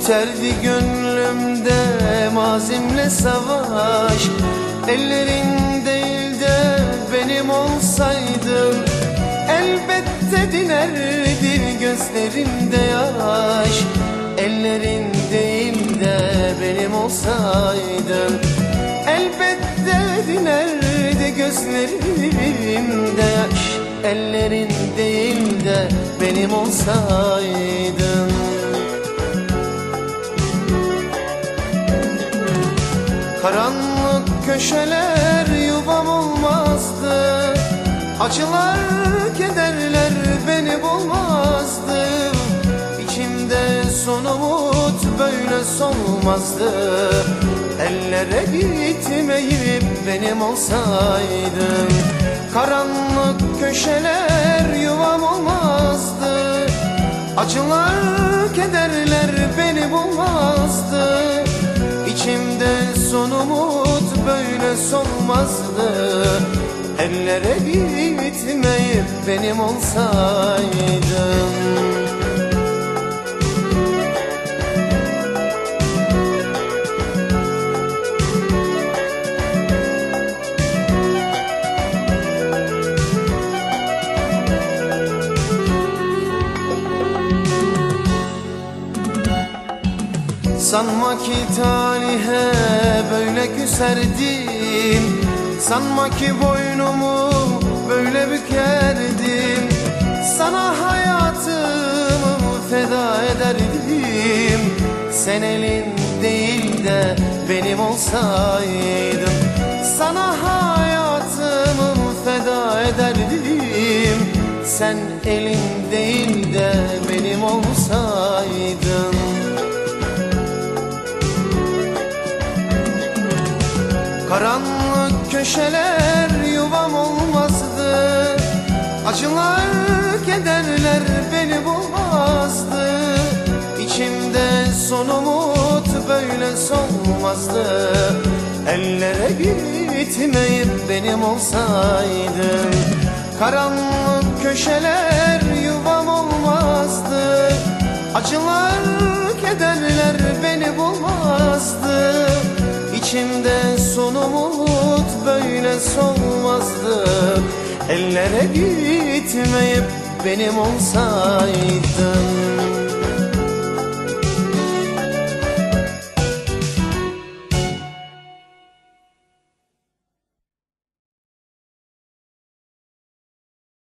Biterdi gönlümde mazimle savaş. Ellerin değil de benim olsaydın Elbette dinerdi gözlerimde yaş. Ellerin değil de benim olsaydın Elbette dinerdi gözlerimde yaş. Ellerin değil de benim olsaydın Karanlık köşeler yuvam olmazdı. Acılar, kederler beni bulmazdı. İçimde son umut böyle solmazdı. Ellere gitmeyip benim olsaydın Karanlık köşeler yuvam olmazdı. Acılar, kederler beni bulmazdı son umut böyle solmazdı Ellere gitmeyip benim olsaydın Sanma ki talihe böyle küserdim. Sanma ki boynumu böyle bükerdim. Sana hayatımı feda ederdim. Sen elin değil de benim olsaydın Sana hayatımı feda ederdim. Sen elin değil de benim olsaydın Karanlık köşeler yuvam olmazdı. Acılar, kederler beni bulmazdı. İçimde son umut böyle solmazdı. Ellere gitmeyip benim olsaydın Karanlık köşeler yuvam olmazdı. Acılar, kederler solmazdı Ellere gitmeyip benim olsaydın